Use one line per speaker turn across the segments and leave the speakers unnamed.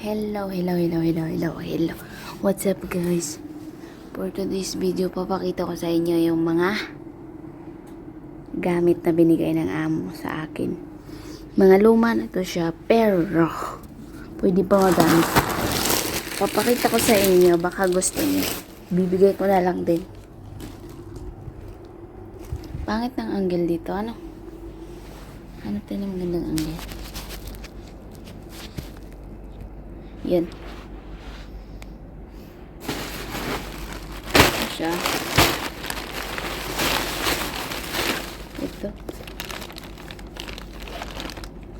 Hello, hello, hello, hello, hello, hello. What's up guys? For today's video, papakita ko sa inyo yung mga gamit na binigay ng amo sa akin. Mga luma na to siya, pero pwede pa magamit. Papakita ko sa inyo, baka gusto niyo. Bibigay ko na lang din. Pangit ng angle dito, ano? Ano tayo ng magandang angle? Yan. Siya. Ito.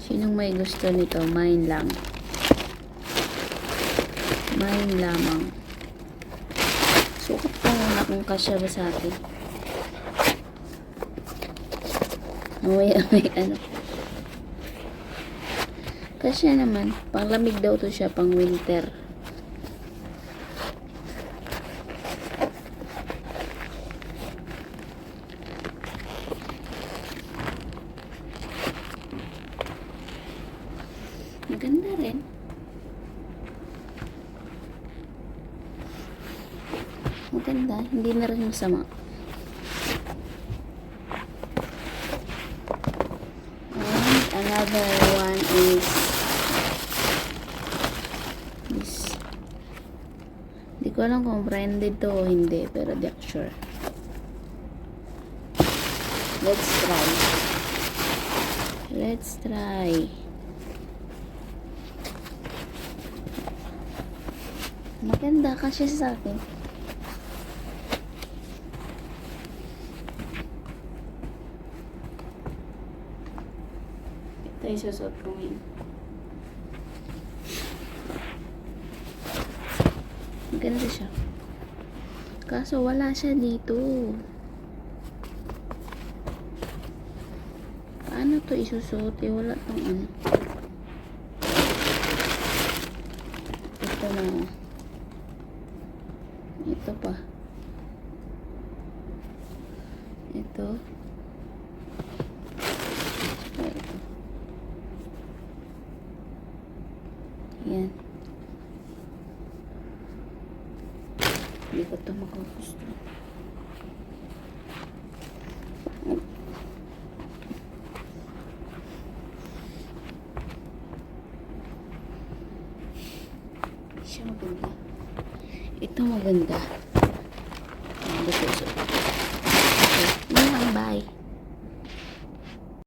Sinong may gusto nito? Mine lang. Mine lamang. Sukat ko muna kung kasya sa akin. Mamaya may ano. Kasya naman. Panglamig daw to siya, pang winter. Maganda rin. Maganda. Hindi na rin masama. And another one is this. Hindi ko alam kung branded to o hindi, pero di ako sure. Let's try. Let's try. Maganda kasi sa akin. Ito yung susot ko ngayon. Maganda siya. Kaso wala siya dito. Paano to isusot? Eh, wala tong ano. Ito na. Ito pa. Ito. Ito. Yan. Hindi ko ito makagusto. Siya maganda. Ito maganda. Ito maganda.